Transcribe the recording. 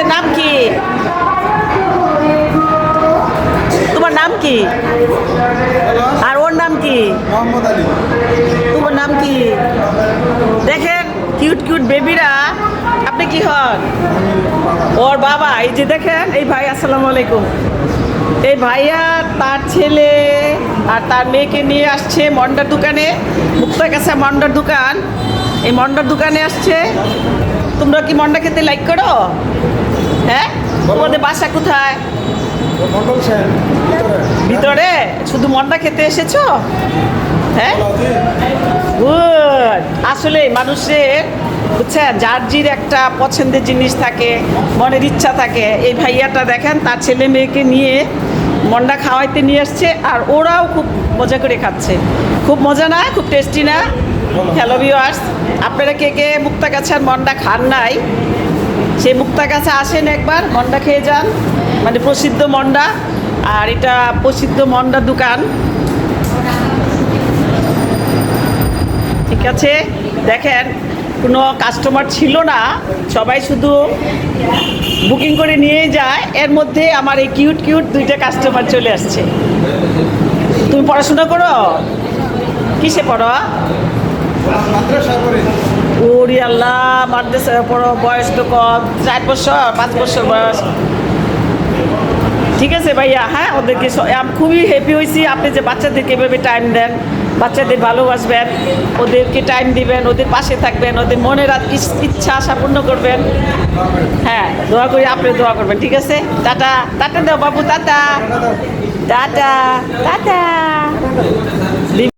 আপনাদের নাম কি? তোমার নাম কি? আর ওর নাম কি? তোমার নাম কি? দেখেন কিউট কিউট বেবিরা আপনি কি হন? ওর বাবা এই যে দেখেন এই ভাই আসসালামু আলাইকুম। এই ভাইয়া তার ছেলে আর তার মেয়েকে নিয়ে আসছে মন্ডার দোকানে মুক্তার কাছে মন্ডার দোকান। এই মন্ডার দোকানে আসছে। তোমরা কি মন্ডা খেতে লাইক করো? হ্যাঁ? তোমাদের বাসা কোথায়? ভিতরে? শুধু মন্ডা খেতে এসেছ? হ্যাঁ? আসলে মানুষের, বুঝছেন, যার জির একটা পছন্দের জিনিস থাকে, মনের ইচ্ছা থাকে, এই ভাইয়াটা দেখেন, তার ছেলে মেয়েকে নিয়ে মন্ডা খাওয়াইতে নিয়ে আসছে আর ওরাও খুব মজা করে খাচ্ছে। খুব মজা না? খুব টেস্টি না? হ্যালো ভিওয়ার্স আপনারা কে কে মুক্তা গাছার মন্ডা খান নাই সেই মুক্তা কাছে আসেন একবার, মন্ডা খেয়ে যান। মানে প্রসিদ্ধ মন্ডা, আর এটা প্রসিদ্ধ মন্ডা দোকান। ঠিক আছে? দেখেন, কোনো কাস্টমার ছিল না, সবাই শুধু বুকিং করে নিয়ে যায়। এর মধ্যে আমার এই কিউট কিউট দুইটা কাস্টমার চলে আসছে। তুমি পড়াশোনা করো? কিসে পড়ো? ওরি আল্লাহ মাদ্রাসা পড়ো বয়স তো কম, চার বছর, পাঁচ বছর বয়স। ঠিক আছে ভাইয়া হ্যাঁ ওদেরকে খুবই হ্যাপি হয়েছি। আপনি যে বাচ্চাদেরকে এভাবে টাইম দেন, বাচ্চাদের ভালোবাসবেন, ওদেরকে টাইম দিবেন, ওদের পাশে থাকবেন, ওদের মনের ইচ্ছা আশা পূর্ণ করবেন। হ্যাঁ দোয়া করি আপনি দোয়া করবেন, ঠিক আছে? টাটা টাটা দাও বাবু, টাটা। Tata tata.